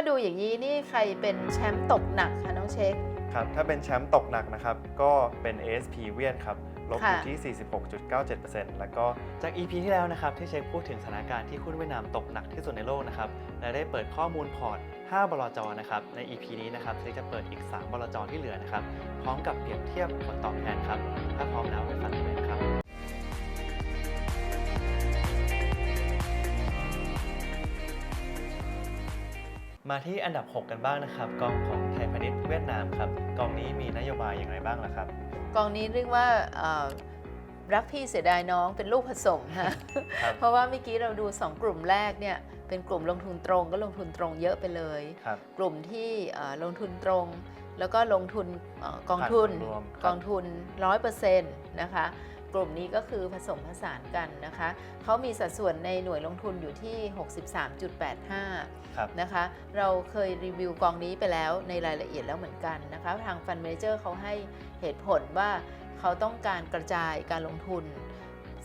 าดูอย่างนี้นี่ใครเป็นแชมป์ตกหนักคะน้องเช็คครับถ้าเป็นแชมป์ตกหนักนะครับ ก็เป็น ASP เวียดครับลบอยู่ค่ะที่ 46.97%แล้วก็จาก EP ที่แล้วนะครับที่เช็คพูดถึงสถานการณ์ที่หุ้นเวียดนามตกหนักที่สุดในโลกนะครับและได้เปิดข้อมูลพอร์ต 5 บลจนะครับใน EP นี้นะครับเช็คจะเปิดอีก 3 บลจที่เหลือนะครับพร้อมกับเปรียบเทียบผลตอบแทนครับ ถ้าพร้อมแล้วไปฟังกันเลยครับ มาที่อันดับ 6 กันบ้างนะครับ กองของไทยพาณิชย์เวียดนามครับ กองนี้มีนโยบายอย่างไรบ้างล่ะครับ กองนี้เรียกว่าเอ่อรักพี่เสียดายน้องเป็นลูกผสมฮะครับเพราะว่าเมื่อกี้เราดู 2 กลุ่มแรกเนี่ยเป็นกลุ่มลงทุนตรงก็ลงทุนตรงเยอะไปเลยครับกลุ่มที่เอ่อลงทุนตรง แล้วก็ลงทุนเอ่อกองทุนผ่านกองรวมครับกองทุน 100%นะคะ กลุ่มนี้ก็คือผสมผสานกันนะคะเขามีสัดส่วนในหน่วยลงทุนอยู่ที่ 63.85ครับนะคะ เราเคยรีวิวกองนี้ไปแล้วในรายละเอียดแล้วเหมือนกันนะคะ ทางฟันเมเจอร์เขาให้เหตุผลว่าเขาต้องการกระจายการลงทุน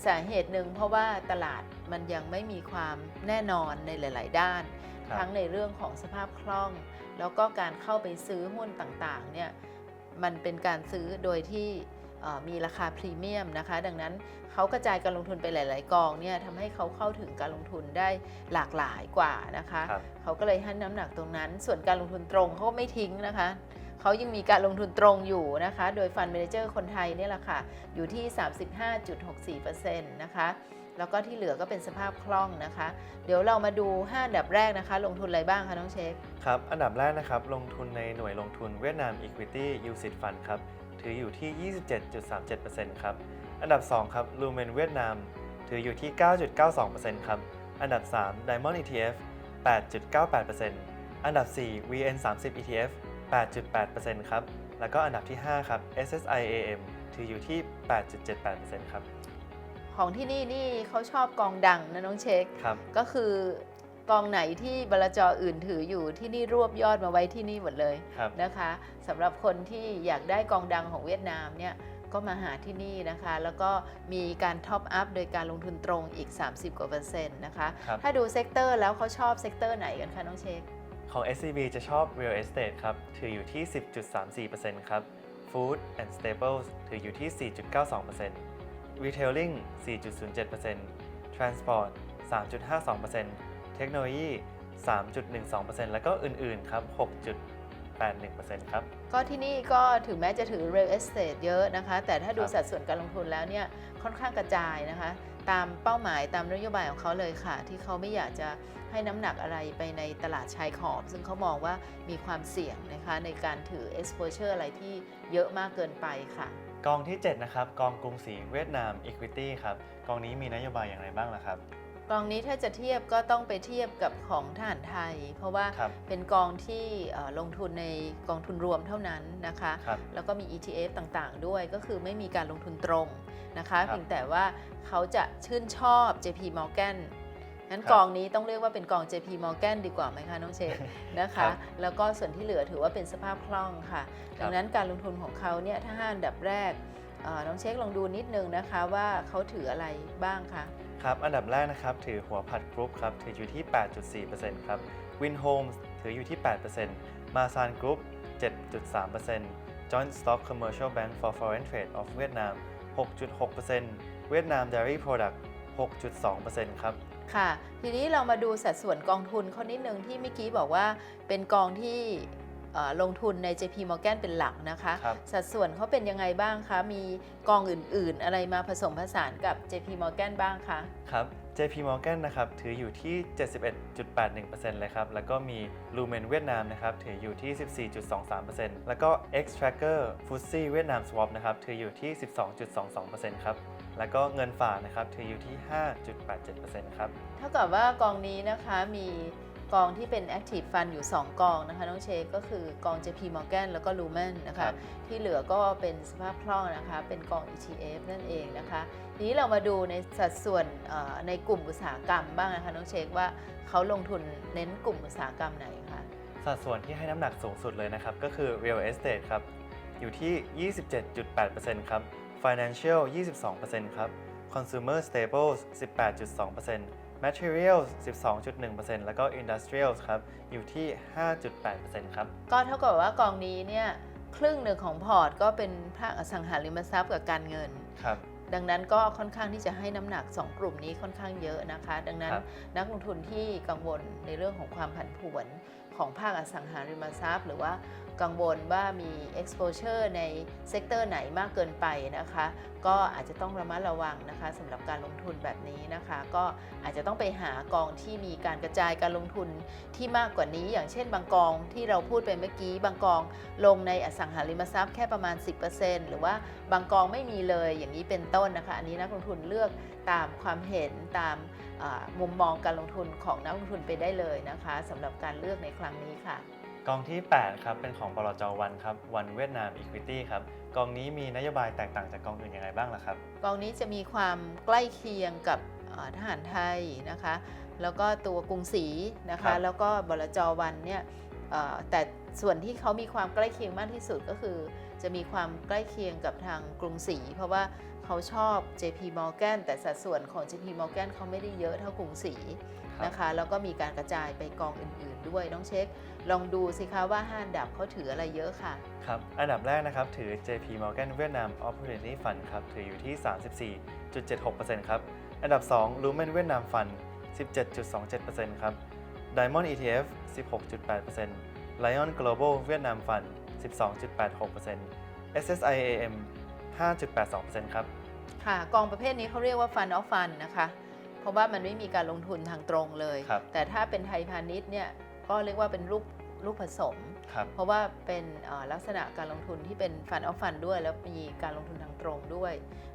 สาเหตุหนึ่งเพราะว่าตลาดมันยังไม่มีความแน่นอนในหลาย ๆ ด้านครับทั้งในเรื่องของสภาพคล่อง แล้วก็การเข้าไปซื้อหุ้นต่าง ๆ เนี่ยมันเป็นการซื้อโดยที่เอ่อ มีราคาพรีเมียมนะคะ ดังนั้นเขากระจายการลงทุนไปหลาย ๆ กองเนี่ยทำให้เขาเข้าถึงการลงทุนได้หลากหลายกว่านะคะครับเขาก็เลยให้น้ำหนักตรงนั้น ส่วนการลงทุนตรงเขาก็ไม่ทิ้งนะคะเขายังมีการลงทุนตรงอยู่นะคะ โดยฟันเมนเจอร์คนไทยเนี่ยแหละค่ะ อยู่ที่ 35.64%นะคะ แล้วก็ที่เหลือก็เป็นสภาพคล่องนะคะ เดี๋ยวเรามาดู 5 อันดับแรกนะคะ ลงทุนอะไรบ้างคะน้องเช็คครับ อันดับแรกนะครับ ลงทุนในหน่วยลงทุนเวียดนาม Equity UCIT Fund ครับ ถืออยู่ที่ 27.37%ครับ อันดับ 2 ครับ Lumen เวียดนาม ถืออยู่ที่ 9.92%ครับ อันดับ 3 Diamond ETF 8.98%อันดับ 4 VN 30 ETF 8.8%ครับ แล้วก็อันดับที่ 5 ครับ SSI AM ถืออยู่ที่ 8.78%ครับ ของที่นี่นี่เขาชอบกองดังนะน้องเช็ค ครับ ก็คือ กองไหนที่บลจอื่นถืออยู่ที่นี่รวบยอดมาไว้ที่นี่หมดเลยครับ นะคะสำหรับคนที่อยากได้กองดังของเวียดนามเนี่ยก็มาหาที่นี่นะคะ แล้วก็มีการท็อปอัพโดยการลงทุนตรงอีก 30กว่าเปอร์เซ็นต์นะคะ ครับ ถ้าดูเซกเตอร์แล้วเขาชอบเซกเตอร์ไหนกันคะน้องเชค ของ SCB จะชอบ Real Estate ครับ ถืออยู่ที่ 10.34%ครับ Food and Staples ถืออยู่ที่ 4.92% Retailing 4.07% Transport 3.52% เทคโนโลยี 3.12%แล้วก็อื่นๆครับ 6.81%ครับ ก็ที่นี่ก็ถึงแม้จะถือ real estate เยอะนะคะ แต่ถ้าดูครับสัดส่วนการลงทุนแล้วเนี่ยค่อนข้างกระจายนะคะ ตามเป้าหมายตามนโยบายของเขาเลยค่ะ ที่เขาไม่อยากจะให้น้ำหนักอะไรไปในตลาดชายขอบ ซึ่งเขามองว่ามีความเสี่ยงนะคะ ในการถือ exposure อะไรที่เยอะมากเกินไปค่ะ กองที่ 7 นะครับ กองกรุงศรีเวียดนาม Equity ครับ กองนี้มีนโยบายอย่างไรบ้างล่ะครับ กองนี้ถ้าจะเทียบก็ต้องไปเทียบกับของทหารไทย เพราะว่าครับเป็นกองที่เอ่อลงทุนในกองทุนรวมเท่านั้นนะคะครับแล้วก็มี ETF ต่างๆ ด้วยก็คือไม่มีการลงทุนตรงนะคะครับเพียงแต่ว่าเขาจะชื่นชอบ JP Morgan นั้นครับกองนี้ต้องเรียกว่าเป็นกอง JP Morgan ดีกว่าไหมคะน้องเชฟนะครัคะบแล้วก็ส่วนที่เหลือถือว่าเป็นสภาพคล่องค่ะครับดังนั้นการลงทุนของเขาเนี่ยถ้าห้าอันดับแรกเอ่อน้องเช็คลองดูนิดนึงนะคะว่าเขาถืออะไรบ้างคะ ครับอันดับแรกนะครับถือหัวผัดกรุ๊ปครับถืออยู่ที่ 8.4%ครับ Win Homes ถืออยู่ที่8% Masan Group 7.3% Joint Stock Commercial Bank for Foreign Trade of Vietnam 6.6% Vietnam Dairy Product 6.2%ครับค่ะ ทีนี้เรามาดูสัดส่วนกองทุนเขานิดนึงที่เมื่อกี้บอกว่าเป็นกองที่ ลงทุนใน JP Morgan เป็นหลักนะคะครับสัดส่วนเขาเป็นยังไงบ้างคะ มีกองอื่น ๆ อะไรมาผสมผสานกับ JP Morgan บ้างคะครับ JP Morgan นะครับถืออยู่ที่ 71.81%เลยครับ แล้วก็มี Lumen เวียดนามนะครับถืออยู่ที่ 14.23%แล้วก็ X Tracker FTSE เวียดนาม Swap นะครับถืออยู่ที่ 12.22%ครับแล้วก็เงินฝากนะครับถืออยู่ที่ 5.87%ครับเท่ากับว่ากองนี้นะคะมี กองที่เป็น Active Fund อยู่ 2 กองนะคะน้องเชคก็คือกอง JP Morgan แล้วก็ Lumen นะครัคะบ ที่เหลือก็เป็นสภาพคล่องนะคะเป็นกอง ETF นั่นเองนะคะทีนี้เรามาดูในสัดส่วนเอ่อในกลุ่มอุตสาหกรรมบ้างนะคะน้องเชคว่าเขาลงทุนเน้นกลุ่มอุตสาหกรรมไหนคะ สัดส่วนที่ให้น้ำหนักสูงสุดเลยนะครับ ก็คือ Real Estate ครับ อยู่ที่ 27.8%ครับ Financial 22%ครับ Consumer Staples 18.2% Materials 12.1%แล้วก็ Industrials ครับ อยู่ที่ 5.8%ครับ ก็เท่ากับว่ากองนี้เนี่ยครึ่งหนึ่งของพอร์ตก็เป็นภาคอสังหาริมทรัพย์กับการเงิน ครับ ดังนั้นก็ค่อนข้างที่จะให้น้ำหนัก 2 กลุ่มนี้ค่อนข้างเยอะนะคะ ดังนั้นครับ นักลงทุนที่กังวลในเรื่องของความผันผวนของภาคอสังหาริมทรัพย์ หรือว่า กังวลว่ามี exposure ในเซกเตอร์ไหนมากเกินไปนะคะ ก็อาจจะต้องระมัดระวังนะคะสำหรับการลงทุนแบบนี้นะคะ ก็อาจจะต้องไปหากองที่มีการกระจายการลงทุนที่มากกว่านี้ อย่างเช่น บางกองที่เราพูดไปเมื่อกี้ บางกองลงในอสังหาริมทรัพย์แค่ประมาณ 10%หรือว่าบางกองไม่มีเลยอย่างนี้เป็นต้นนะคะ อันนี้นักลงทุนเลือกตามความเห็นตามมุมมองการลงทุนของนักลงทุนไปได้เลยนะคะสำหรับการเลือกในครั้งนี้ค่ะ กองที่ 8 ครับ เป็นของบลจวันครับวันเวียดนาม Equity ครับ กองนี้มีนโยบายแตกต่างจากกองอื่นยังไงบ้างล่ะครับ กองนี้จะมีความใกล้เคียงกับเอ่อทหารไทยนะคะ แล้วก็ตัวกรุงศรีนะครัคะ บ แล้วก็บลจวันเนี่ยเอ่อแต่ส่วนที่เขามีความใกล้เคียงมากที่สุดก็คือ จะมีความใกล้เคียงกับทางกรุงศรีเพราะว่า เขาชอบ JP Morgan แต่สัดส่วนของ JP Morgan เขาไม่ได้เยอะเท่ากรุงศรีครับนะคะแล้วก็มีการกระจายไปกองอื่น ๆ ด้วยน้องเช็ค ลองดูสิคะว่าห้าอันดับเขาถืออะไรเยอะค่ะ ครับ อันดับแรกนะครับ ถือ JP Morgan เวียดนาม Opportunity Fund ครับ ถืออยู่ที่ 34.76%ครับ อันดับ 2 Lumen เวียดนาม Fund 17.27%ครับ Diamond ETF 16.8% Lion Global เวียดนาม Fund 12.86% SSIAM 5.82%ครับ ค่ะ กองประเภทนี้เขาเรียกว่า Fund of Fund นะคะ เพราะว่ามันไม่มีการลงทุนทางตรงเลย ครับ แต่ถ้าเป็นไทยพาณิชย์เนี่ยก็เรียกว่าเป็นลูกลูกผสม ครับ เพราะว่าเป็นเอ่อลักษณะการลงทุนที่เป็น Fund of Fund ด้วย แล้วมีการลงทุนทางตรงด้วย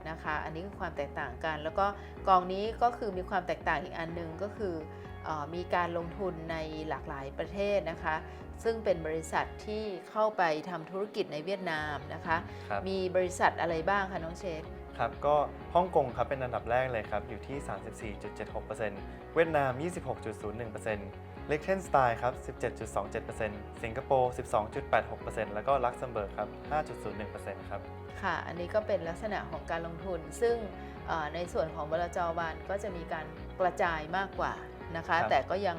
นะคะ อันนี้คือความแตกต่างกัน แล้วก็กองนี้ก็คือมีความแตกต่างอีกอันหนึงก็คือเออ มีการลงทุนในหลากหลายประเทศนะคะ ซึ่งเป็นบริษัทที่เข้าไปทำธุรกิจในเวียดนามนะคะครับมีบริษัทอะไรบ้างคะน้องเชษครับก็ฮ่องกงครับเป็นอันดับแรกเลยครับ อยู่ที่ 34.76%เวียดนาม 26.01%เล็กเทนสไตน์ครับ 17.27%สิงคโปร์ 12.86%แล้วก็ลักเซมเบิร์กครับ 5.01%ครับค่ะ อันนี้ก็เป็นลักษณะของการลงทุน ซึ่งเอ่อในส่วนของบลจวันก็จะมีการกระจายมากกว่า นะคะครับแต่ก็ยัง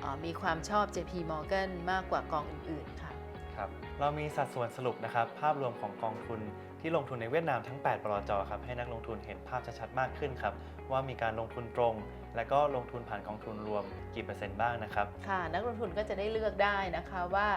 เอ่อมีความชอบ JP Morgan มากกว่ากองอื่น ๆ ค่ะครับเรามีสัดส่วนสรุปนะครับ ภาพรวมของกองทุนที่ลงทุนในเวียดนามทั้ง8บลจครับให้นักลงทุนเห็นภาพชัดๆมากขึ้นครับ ว่ามีการลงทุนตรง และก็ลงทุนผ่านกองทุนรวมกี่เปอร์เซ็นต์บ้างนะครับ ค่ะ นักลงทุนก็จะได้เลือกได้นะคะว่า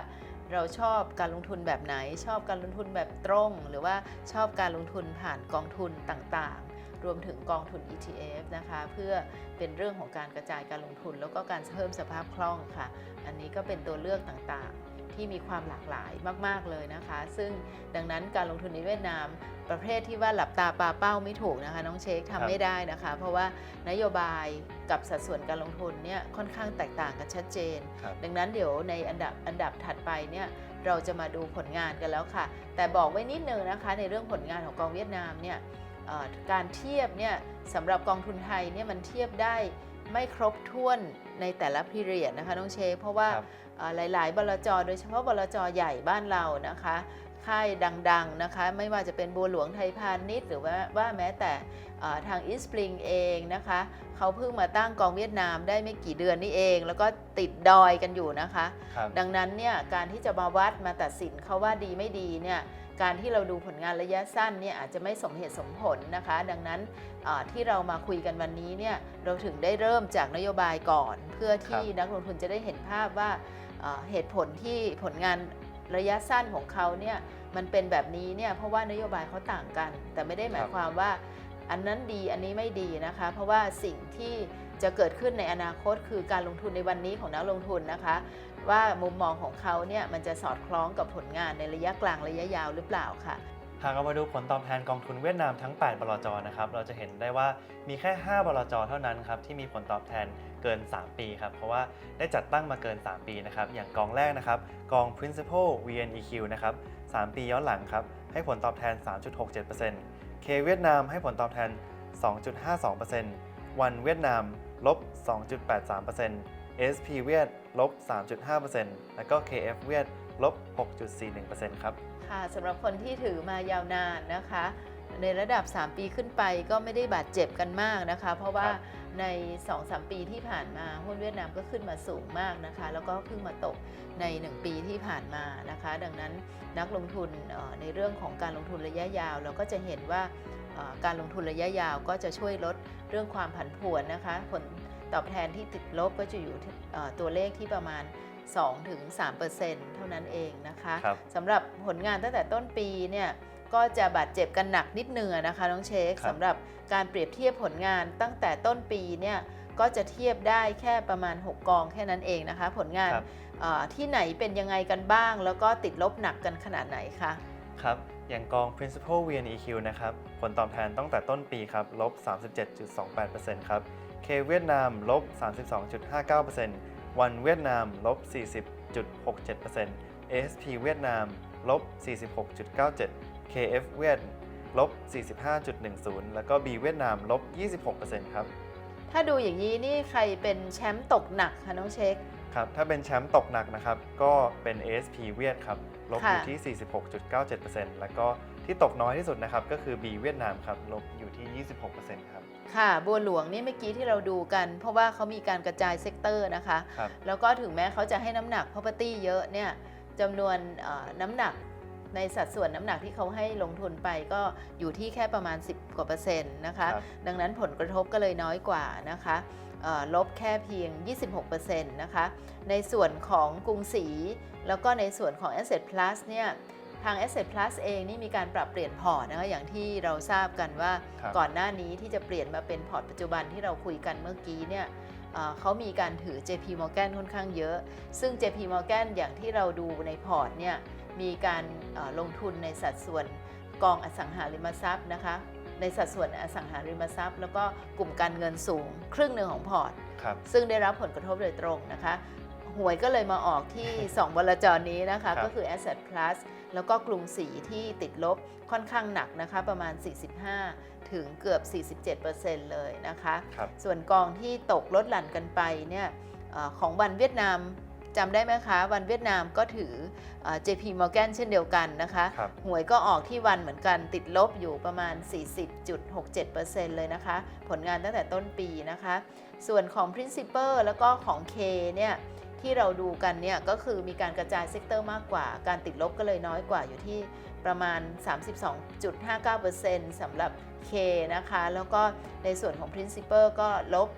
เราชอบการลงทุนแบบไหน ชอบการลงทุนแบบตรง หรือว่าชอบการลงทุนผ่านกองทุนต่างๆ รวมถึงกองทุน ETF นะคะ เพื่อเป็นเรื่องของการกระจายการลงทุน แล้วก็การเพิ่มสภาพคล่องค่ะ อันนี้ก็เป็นตัวเลือกต่างๆ ที่มีความหลากหลายมาก ๆ เลยนะคะ ซึ่งดังนั้นการลงทุนในเวียดนามประเภทที่ว่าหลับตาปาเป้าไม่ถูกนะคะ น้องเชคครัทำบไม่ได้นะคะ เพราะว่านโยบายกับสัดส่วนการลงทุนเนี่ยค่อนข้างแตกต่างกันชัดเจนครับดังนั้นเดี๋ยวในอันดับอันดับถัดไปเนี่ยเราจะมาดูผลงานกันแล้วค่ะ แต่บอกไว้นิดนึงนะคะ ในเรื่องผลงานของกองเวียดนามเนี่ยเอ่อ การเทียบเนี่ยสำหรับกองทุนไทยเนี่ยมันเทียบได้ไม่ครบถ้วนในแต่ละพีเรียดนะคะน้องเชคเพราะว่าครับเอ่อหลาย ๆ บลจโดยเฉพาะบลจใหญ่บ้านเรานะคะค่ายดัง ๆ นะคะ ไม่ว่าจะเป็นบัวหลวงไทยพาณิชย์หรือว่าว่าแม้แต่เอ่อทางอีสปริงเองนะคะ เขาเพิ่งมาตั้งกองเวียดนามได้ไม่กี่เดือนนี่เอง แล้วก็ติดดอยกันอยู่นะคะครับดังนั้นเนี่ยการที่จะมาวัดมาตัดสินเขาว่าดีไม่ดีเนี่ย การที่เราดูผลงานระยะสั้นเนี่ยอาจจะไม่สมเหตุสมผลนะคะ ดังนั้นเอ่อที่เรามาคุยกันวันนี้เนี่ยเราถึงได้เริ่มจากนโยบายก่อน เพื่อที่นักลงทุนจะได้เห็นภาพว่าเอ่อเหตุผลที่ผลงานระยะสั้นของเขาเนี่ยมันเป็นแบบนี้เนี่ยเพราะว่านโยบายเขาต่างกัน แต่ไม่ได้หมายครับความว่าอันนั้นดีอันนี้ไม่ดีนะคะ เพราะว่าสิ่งที่จะเกิดขึ้นในอนาคตคือการลงทุนในวันนี้ของนักลงทุนนะคะ ว่ามุมมองของเขาเนี่ยมันจะสอดคล้องกับผลงานในระยะกลางระยะยาวหรือเปล่าค่ะ หากเรามาดูผลตอบแทนกองทุนเวียดนามทั้ง 8 บลจนะครับ เราจะเห็นได้ว่ามีแค่ 5 บลจเท่านั้นครับที่มีผลตอบแทนเกิน 3 ปีครับ เพราะว่าได้จัดตั้งมาเกิน 3 ปีนะครับ อย่างกองแรกนะครับ กอง principal VNEQ นะครับ 3 ปีย้อนหลังครับ ให้ผลตอบแทน 3.67% K เวียดนามให้ผลตอบแทน 2.52%วันเวียดนามลบ 2.83% SP เวียดลบ 3.5%แล้วก็ KF เวียดลบ 6.41%ครับ ค่ะสำหรับคนที่ถือมายาวนานนะคะ ในระดับ 3 ปีขึ้นไปก็ไม่ได้บาดเจ็บกันมากนะคะ เพราะว่าครับใน 2-3 ปีที่ผ่านมาหุ้นเวียดนามก็ขึ้นมาสูงมากนะคะ แล้วก็เพิ่งมาตกใน 1 ปีที่ผ่านมานะคะ ดังนั้นนักลงทุนเอ่อในเรื่องของการลงทุนระยะยาว เราก็จะเห็นว่าเอ่อการลงทุนระยะยาวก็จะช่วยลดเรื่องความผันผวนนะคะผล ตอบแทนที่ติดลบก็จะอยู่ที่เอ่อตัวเลขที่ประมาณ 2-3%เท่านั้นเองนะคะครับสำหรับผลงานตั้งแต่ต้นปีเนี่ยก็จะบาดเจ็บกันหนักนิดนึงอะนะคะน้องเชคครับสำหรับการเปรียบเทียบผลงานตั้งแต่ต้นปีเนี่ยก็จะเทียบได้แค่ประมาณ 6 กองแค่นั้นเองนะคะ ผลงานครับเอ่อที่ไหนเป็นยังไงกันบ้าง แล้วก็ติดลบหนักกันขนาดไหนคะครับอย่างกอง principal VNEQ นะครับ ผลตอบแทนตั้งแต่ต้นปีครับลบ 37.28%ครับ K เวียดนามลบ 32.59%วันเวียดนามลบ 40.67% ASP เวียดนามลบ 46.97 KF เวียดลบ 45.10 แล้วก็ B เวียดนามลบ 26%ครับ ถ้าดูอย่างนี้นี่ใครเป็นแชมป์ตกหนักคะน้องเช็ค ครับ ถ้าเป็นแชมป์ตกหนักนะครับ ก็เป็น ASP เวียดครับ ลบอยู่ค่ะที่ 46.97%แล้วก็ที่ตกน้อยที่สุดนะครับ ก็คือ B เวียดนามครับ ลบอยู่ที่ 26%ครับ ค่ะบัวหลวงนี่เมื่อกี้ที่เราดูกัน เพราะว่าเขามีการกระจายเซกเตอร์นะคะ ครับ แล้วก็ถึงแม้เขาจะให้น้ำหนัก property เยอะเนี่ยจำนวนเอ่อน้ำหนักในสัดส่วนน้ำหนักที่เขาให้ลงทุนไปก็อยู่ที่แค่ประมาณ 10 กว่าเปอร์เซ็นต์นะคะ ครับ ดังนั้นผลกระทบก็เลยน้อยกว่านะคะเอ่อลบแค่เพียง 26%นะคะ ในส่วนของกรุงศรีแล้วก็ในส่วนของ Asset Plus เนี่ย ทาง Asset Plus เองนี่มีการปรับเปลี่ยนพอร์ตนะคะอย่างที่เราทราบกันว่าครับ ก่อนหน้านี้ที่จะเปลี่ยนมาเป็นพอร์ตปัจจุบันที่เราคุยกันเมื่อกี้เนี่ยเอ่อเขามีการถือ JP Morgan ค่อนข้างเยอะ ซึ่ง JP Morgan อย่างที่เราดูในพอร์ตเนี่ยมีการเอ่อลงทุนในสัดส่วนกองอสังหาริมทรัพย์นะคะในสัดส่วนอสังหาริมทรัพย์ แล้วก็กลุ่มการเงินสูง ครึ่งหนึ่งของพอร์ต ครับ ซึ่งได้รับผลกระทบโดยตรงนะคะ หวยก็เลยมาออกที่ 2บลจนี้นะคะ ครับก็คือ Asset Plus แล้วก็กรุงศรีที่ติดลบค่อนข้างหนักนะคะประมาณ 45 ถึงเกือบ 47%เลยนะคะครับส่วนกองที่ตกลดหลั่นกันไปเนี่ยเออของวันเวียดนามจำได้ไหมคะ วันเวียดนามก็ถือเอ่อ JP Morgan เช่นเดียวกันนะคะครับหวยก็ออกที่วันเหมือนกันติดลบอยู่ประมาณ 40.67%เลยนะคะ ผลงานตั้งแต่ต้นปีนะคะ ส่วนของ Principal แล้วก็ของ K เนี่ย ที่เราดูกันเนี่ยก็คือมีการกระจายเซกเตอร์มากกว่า การติดลบก็เลยน้อยกว่าอยู่ที่ประมาณ 32.59%สำหรับ K นะคะ แล้วก็ในส่วนของ Principal ก็ลบ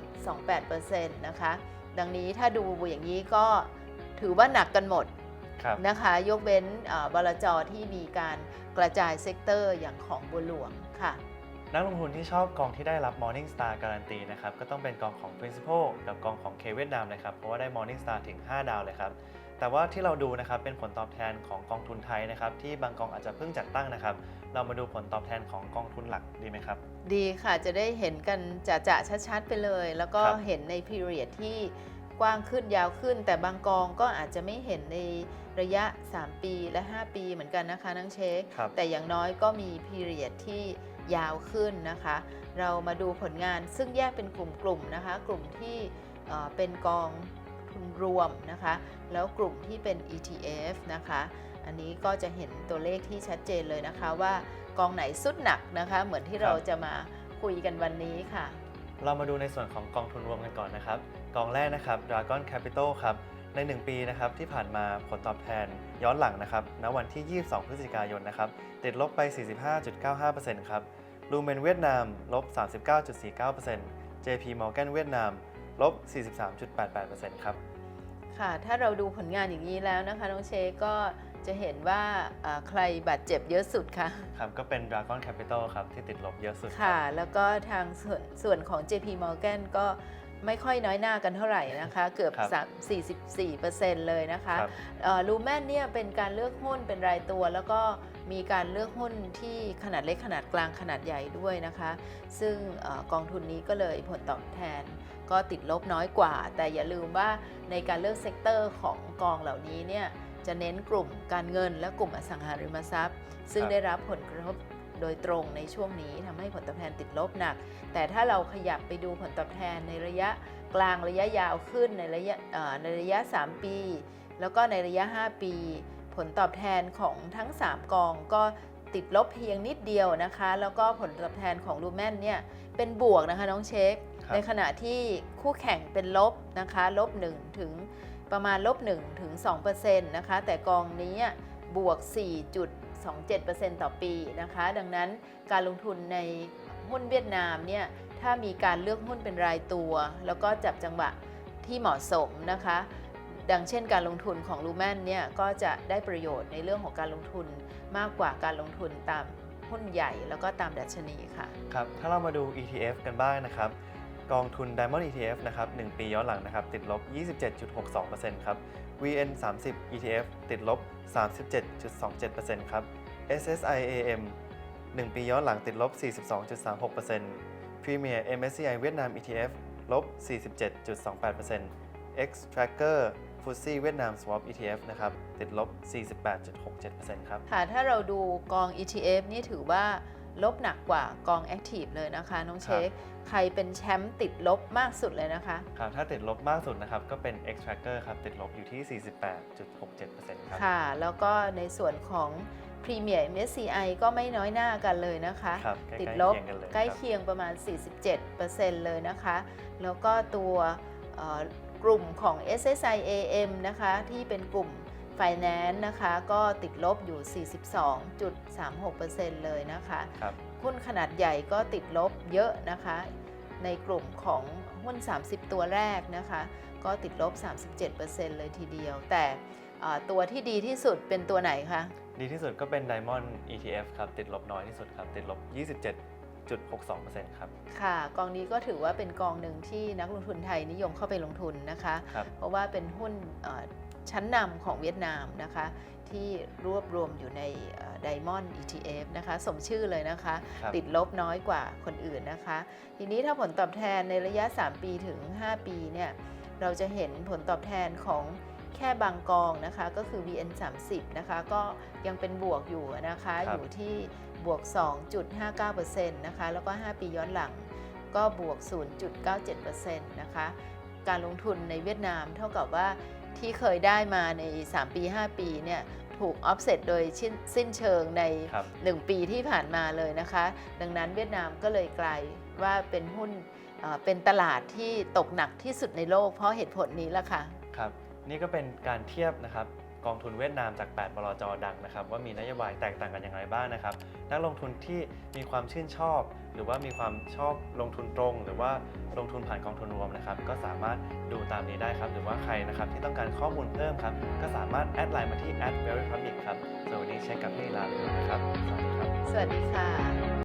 37.28%นะคะ ดังนี้ถ้าดูอย่างนี้ก็ถือว่าหนักกันหมดครับนะคะยกเว้นเอ่อบลจที่มีการกระจายเซกเตอร์อย่างของบัวหลวงค่ะ นักลงทุนที่ชอบกองที่ได้รับ Morning Star การันตีนะครับก็ต้องเป็นกองของ Principal กับกองของ K เวียดนามนะครับเพราะว่าได้ Morning Star ถึง 5 ดาวเลยครับแต่ว่าที่เราดูนะครับเป็นผลตอบแทนของกองทุนไทยนะครับที่บางกองอาจจะเพิ่งจัดตั้งนะครับ เรามาดูผลตอบแทนของกองทุนหลักดีไหมครับ ดีค่ะจะได้เห็นกันจะจะชัดๆ ไปเลย แล้วก็ครับเห็นใน period ที่กว้างขึ้นยาวขึ้น แต่บางกองก็อาจจะไม่เห็นในระยะ 3 ปีและ 5 ปีเหมือนกันนะคะนังเช็คครับแต่อย่างน้อยก็มี period ที่ ยาวขึ้นนะคะ เรามาดูผลงานซึ่งแยกเป็นกลุ่มๆนะคะ กลุ่มที่เอ่อเป็นกองทุนรวมนะคะ แล้วกลุ่มที่เป็น ETF นะคะ อันนี้ก็จะเห็นตัวเลขที่ชัดเจนเลยนะคะว่ากองไหนสุดหนักนะคะ เหมือนที่เราจะมาคุยกันวันนี้ค่ะ เรามาดูในส่วนของกองทุนรวมกันก่อนนะครับ กองแรกนะครับ Dragon Capital ครับ ใน 1 ปีนะครับที่ผ่านมาผลตอบแทนย้อนหลังนะครับณวันที่ 22 พฤศจิกายนนะครับติดลบไป 45.95%ครับ Lumen เวียดนามลบ 39.49% JP Morgan เวียดนามลบ 43.88%ครับค่ะถ้าเราดูผลงานอย่างนี้แล้วนะคะน้องเชก็จะเห็นว่าเอ่อใครบาดเจ็บเยอะสุดค่ะครับก็เป็น Dragon Capital ครับที่ติดลบเยอะสุดครับค่ะ แล้วก็ทางส่วนส่วนของ JP Morgan ก็ ไม่ค่อยน้อยหน้ากันเท่าไหร่นะคะ เกือบครับสาม44%เลยนะคะครับลูแมนเนี่ยเป็นการเลือกหุ้นเป็นรายตัว แล้วก็มีการเลือกหุ้นที่ขนาดเล็กขนาดกลางขนาดใหญ่ด้วยนะคะ ซึ่งเออกองทุนนี้ก็เลยผลตอบแทนก็ติดลบน้อยกว่า แต่อย่าลืมว่าในการเลือกเซกเตอร์ของกองเหล่านี้เนี่ยจะเน้นกลุ่มการเงินและกลุ่มอสังหาริมทรัพย์ ซึ่งครับได้รับผลกระทบ โดยตรงในช่วงนี้ทำให้ผลตอบแทนติดลบหนัก แต่ถ้าเราขยับไปดูผลตอบแทนในระยะกลางระยะยาวขึ้นในระยะเอ่อในระยะ 3 ปี แล้วก็ในระยะ 5 ปี ผลตอบแทนของทั้ง 3 กองก็ติดลบเพียงนิดเดียวนะคะ แล้วก็ผลตอบแทนของลูแมนเนี่ยเป็นบวกนะคะน้องเช็คครับในขณะที่คู่แข่งเป็นลบนะคะลบ1ถึงประมาณลบ1ถึง2%นะคะ แต่กองนี้บวก 27%ต่อปีนะคะ ดังนั้นการลงทุนในหุ้นเวียดนามเนี่ยถ้ามีการเลือกหุ้นเป็นรายตัว แล้วก็จับจังหวะที่เหมาะสมนะคะ ดังเช่นการลงทุนของลูแมนเนี่ยก็จะได้ประโยชน์ในเรื่องของการลงทุนมากกว่าการลงทุนตามหุ้นใหญ่แล้วก็ตามดัชนีค่ะ ครับ ถ้าเรามาดู ETF กันบ้างนะครับ กองทุน Diamond ETF นะครับ 1 ปีย้อนหลังนะครับ ติดลบ 27.62%ครับ VN 30 ETF ติดลบ 37.27%ครับ SSI AM 1 ปีย้อนหลังติดลบ 42.36% Premier MSCI เวียดนาม ETF ลบ 47.28% X Tracker FTSE เวียดนาม Swap ETF นะครับ ติดลบ 48.67%ครับ ค่ะ ถ้าเราดูกอง ETF นี่ถือว่า ลบหนักกว่ากอง Active เลยนะคะ น้องเช็คใครเป็นแชมป์ติดลบมากสุดเลยนะคะครับถ้าติดลบมากสุดนะครับก็เป็น X Tracker ครับติดลบอยู่ที่ 48.67%ครับค่ะ แล้วก็ในส่วนของ Premier MSCI ก็ไม่น้อยหน้ากันเลยนะคะครับใกล้ๆติดลบเคียงกันเลยใกล้ครับเคียงประมาณ 47%เลยนะคะ แล้วก็ตัวเอ่อกลุ่มของ SSI AM นะคะ ที่เป็นกลุ่ม Finance นะคะก็ติดลบอยู่ 42.36%เลยนะคะครับหุ้นขนาดใหญ่ก็ติดลบเยอะนะคะ ในกลุ่มของหุ้น 30 ตัวแรกนะคะ ก็ติดลบ 37%เลยทีเดียว แต่เอ่อตัวที่ดีที่สุดเป็นตัวไหนคะ ดีที่สุดก็เป็น Diamond ETF ครับ ติดลบน้อยที่สุดครับ ติดลบ 27.62%ครับ ค่ะ กองนี้ก็ถือว่าเป็นกองหนึ่งที่นักลงทุนไทยนิยมเข้าไปลงทุนนะคะครับเพราะว่าเป็นหุ้นเอ่อ ชั้นนำของเวียดนามนะคะที่รวบรวมอยู่ในไดมอนด์ ETF นะคะสมชื่อเลยนะคะครับติดลบน้อยกว่าคนอื่นนะคะ ทีนี้ถ้าผลตอบแทนในระยะ 3 ปีถึง 5 ปีเนี่ยเราจะเห็นผลตอบแทนของแค่บางกองนะคะก็คือ VN 30นะคะก็ยังเป็นบวกอยู่นะคะครับอยู่ที่บวก 2.59%นะคะแล้วก็ 5 ปีย้อนหลังก็บวก 0.97%นะคะการลงทุนในเวียดนามเท่ากับว่า ที่เคยได้มาใน 3 ปี 5 ปีเนี่ยถูก offset โดยชิ้นสิ้นเชิงใน ครับ 1 ปีที่ผ่านมาเลยนะคะ ดังนั้นเวียดนามก็เลยกลายว่าเป็นหุ้นเอ่อเป็นตลาดที่ตกหนักที่สุดในโลกเพราะเหตุผลนี้ละค่ะ ครับ นี่ก็เป็นการเทียบนะครับ กองทุนเวียดนามจาก 8 บลจดังนะครับ ว่ามีนโยบายแตกต่างกันอย่างไรบ้างนะครับ นักลงทุนที่มีความชื่นชอบ หรือว่ามีความชอบลงทุนตรง หรือว่าลงทุนผ่านกองทุนรวมนะครับ ก็สามารถดูตามนี้ได้ครับ หรือว่าใครนะครับที่ต้องการข้อมูลเพิ่มครับ ก็สามารถแอดไลน์มาที่ @verypublic ครับส่วนวันนี้เช็คกับพี่ลาไปก่อนนะครับ สวัสดีครับ สวัสดีค่ะ